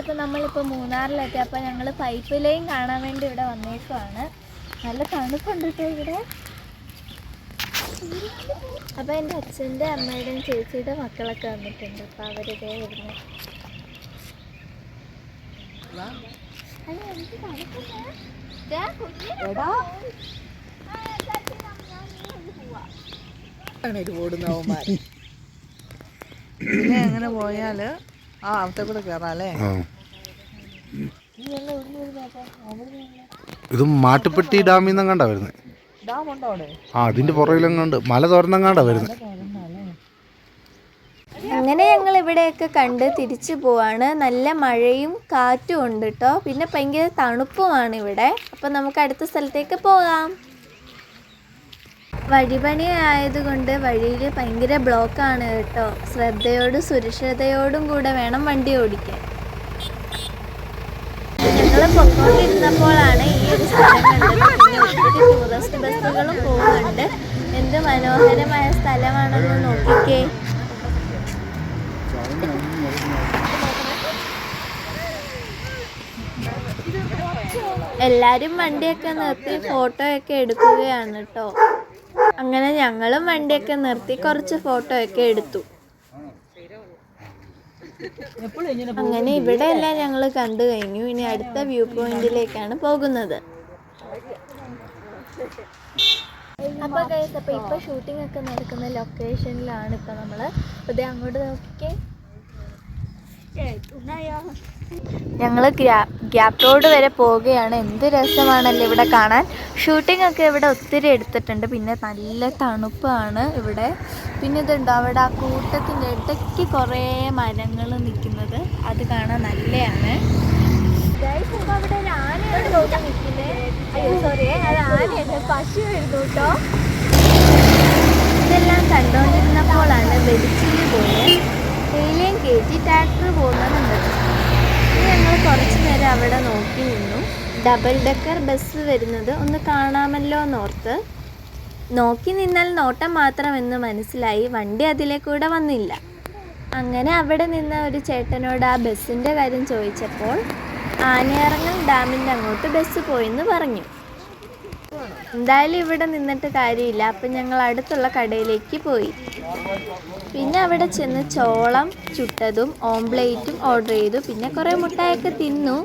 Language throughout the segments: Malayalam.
അപ്പോൾ നമ്മളിപ്പോൾ മൂന്നാറിലെത്തി അപ്പോൾ ഞങ്ങൾ പൈപ്പ് ലൈൻ കാണാൻ വേണ്ടി ഇവിടെ വന്നേക്കുവാണ്. നല്ല തണുപ്പുണ്ട് കേട്ടോ ഇവിടെ. അപ്പോൾ എന്റെ അച്ഛന്റെ അമ്മയുടെയും ചേച്ചിയുടെ മക്കളൊക്കെ വന്നിട്ടുണ്ട്. അപ്പോൾ അവരിതേ വരുന്നു. ഓടുന്നവന്മാർ അങ്ങനെ പോയാൽ ആ മാട്ടുപെട്ടി കൂടെ കയറാല്ലേ ആ. ഇത് മാട്ടുപ്പെട്ടി ഡാമിൽ നിന്നെങ്ങാണ്ടാ വരുന്നത് ഡാം ഉണ്ടോ അവിടെ? ആ അതിന്റെ പുറകിലെങ്ങാണ്ട് മല തുറന്നെങ്ങാണ്ടാ വരുന്നത് അങ്ങനെ ഞങ്ങൾ ഇവിടെയൊക്കെ കണ്ട് തിരിച്ചു പോവാണ്. നല്ല മഴയും കാറ്റും ഉണ്ട് കേട്ടോ പിന്നെ ഭയങ്കര തണുപ്പുമാണ് ഇവിടെ. അപ്പം നമുക്ക് അടുത്ത സ്ഥലത്തേക്ക് പോകാം. വഴിപണി ആയതുകൊണ്ട് വഴിയിൽ ഭയങ്കര ബ്ലോക്കാണ് കേട്ടോ. ശ്രദ്ധയോടും സുരക്ഷിതയോടും കൂടെ വേണം വണ്ടി ഓടിക്കാൻ. ഞങ്ങൾ പൊക്കോണ്ടിരുന്നപ്പോഴാണ് ഈ ഒരു സ്ഥലം കണ്ടത്. ഒത്തിരി ടൂറിസ്റ്റ് ബസ്സുകളും പോകുന്നുണ്ട് എന്ത് മനോഹരമായ സ്ഥലമാണെന്ന് നോക്കിക്കേ. എല്ലാരും വണ്ടിയൊക്കെ നിർത്തി ഫോട്ടോയൊക്കെ എടുക്കുകയാണ് കേട്ടോ. അങ്ങനെ ഞങ്ങളും വണ്ടിയൊക്കെ നിർത്തി കുറച്ച് ഫോട്ടോ ഒക്കെ എടുത്തു. അങ്ങനെ ഇവിടെ എല്ലാം ഞങ്ങൾ കണ്ടു കഴിഞ്ഞു. ഇനി അടുത്ത വ്യൂ പോയിന്റിലേക്കാണ് പോകുന്നത്. അപ്പൊ അപ്പൊ ഇപ്പൊ ഷൂട്ടിംഗ് ഒക്കെ നടക്കുന്ന ലൊക്കേഷനിലാണ് ഇപ്പൊ നമ്മൾ. ദേ അങ്ങോട്ട് നോക്കിക്കേ. ഞങ്ങൾ ഗ്യാപ് റോഡ് വരെ പോവുകയാണ്. എന്ത് രസമാണല്ലോ ഇവിടെ കാണാൻ. ഷൂട്ടിംഗ് ഒക്കെ ഇവിടെ ഒത്തിരി എടുത്തിട്ടുണ്ട്. പിന്നെ നല്ല തണുപ്പാണ് ഇവിടെ. പിന്നെ ഇതുണ്ട്? അവിടെ ആ കൂട്ടത്തിന്റെ ഇടയ്ക്ക് കുറേ മരങ്ങൾ നിൽക്കുന്നത്. അത് കാണാൻ നല്ലതാണ്. അവിടെ അയ്യോ സോറി കേട്ടോ. ഇതെല്ലാം കണ്ടുകൊണ്ടിരുന്നപ്പോഴാണ് വെളിച്ചിൽ പോയത് തേയിലയും കയറ്റി ട്രാക്ടർ പോകുന്നുണ്ട്. ഞങ്ങൾ കുറച്ച് നേരം അവിടെ നോക്കി നിന്നു. ഡബിൾ ഡെക്കർ ബസ് വരുന്നത് ഒന്ന് കാണാമല്ലോ എന്നോർത്ത്. നോക്കി നിന്നാൽ നോട്ടം മാത്രമെന്ന് മനസ്സിലായി. വണ്ടി അതിലെ കൂടെ വന്നില്ല. അങ്ങനെ അവിടെ നിന്ന ഒരു ചേട്ടനോട് ആ ബസ്സിന്റെ കാര്യം ചോദിച്ചപ്പോൾ ആനയിറങ്ങൽ ഡാമിന്റെ അങ്ങോട്ട് ബസ് പോയെന്ന് പറഞ്ഞു. എന്തായാലും ഇവിടെ നിന്നിട്ട് കാര്യമില്ല. അപ്പം ഞങ്ങൾ അടുത്തുള്ള കടയിലേക്ക് പോയി. പിന്നെ അവിടെ ചെന്ന് ചോളം ചുട്ടതും ഓംപ്ലേറ്റും ഓർഡർ ചെയ്തു. പിന്നെ കുറേ മുട്ടായൊക്കെ തിന്നു.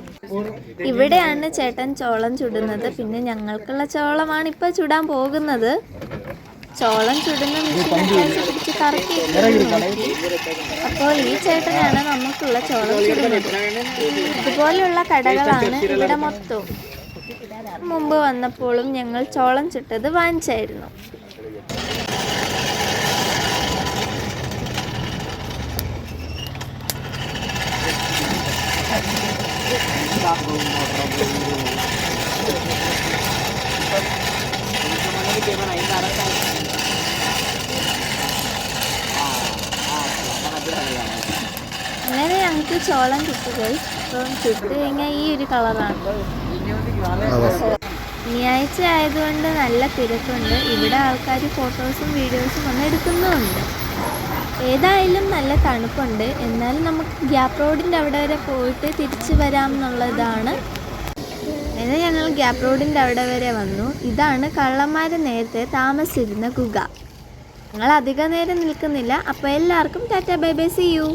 ഇവിടെയാണ് ചേട്ടൻ ചോളം ചുടുന്നത്. പിന്നെ ഞങ്ങൾക്കുള്ള ചോളമാണ് ഇപ്പോൾ ചുടാൻ പോകുന്നത്. ചോളം ചുടുന്ന പിടിച്ച് കറക്കി അപ്പോൾ ഈ ചേട്ടനാണ് നമുക്കുള്ള ചോളം ചുടുന്നത്. ഇതുപോലെയുള്ള കടകളാണ് ഇവിടെ മൊത്തവും. മുമ്പ് വന്നപ്പോഴും ഞങ്ങൾ ചോളം ചുട്ടത് വാങ്ങിച്ചായിരുന്നു. അങ്ങനെ ഞങ്ങൾക്ക് ചോളം കിട്ടുകയും അപ്പം ഈ ഒരു കളറാണ്. ശനിയാഴ്ച ആയതുകൊണ്ട് നല്ല തിരക്കുണ്ട്. ഇവിടെ ആൾക്കാർ ഫോട്ടോസും വീഡിയോസും ഒന്ന് എടുക്കുന്നുമുണ്ട് ഏതായാലും നല്ല തണുപ്പുണ്ട്. എന്നാലും നമുക്ക് ഗ്യാപ് റോഡിന്റെ അവിടെ വരെ പോയിട്ട് തിരിച്ചു വരാം എന്നുള്ളതാണ് അങ്ങനെ ഞങ്ങൾ ഗ്യാപ് റോഡിന്റെ അവിടെ വരെ വന്നു. ഇതാണ് കള്ളന്മാർ നേരത്തെ താമസിച്ചിരുന്ന ഗുഗ ഞങ്ങൾ അധിക നേരം നിൽക്കുന്നില്ല. അപ്പോൾ എല്ലാവർക്കും tata. Bye bye. See you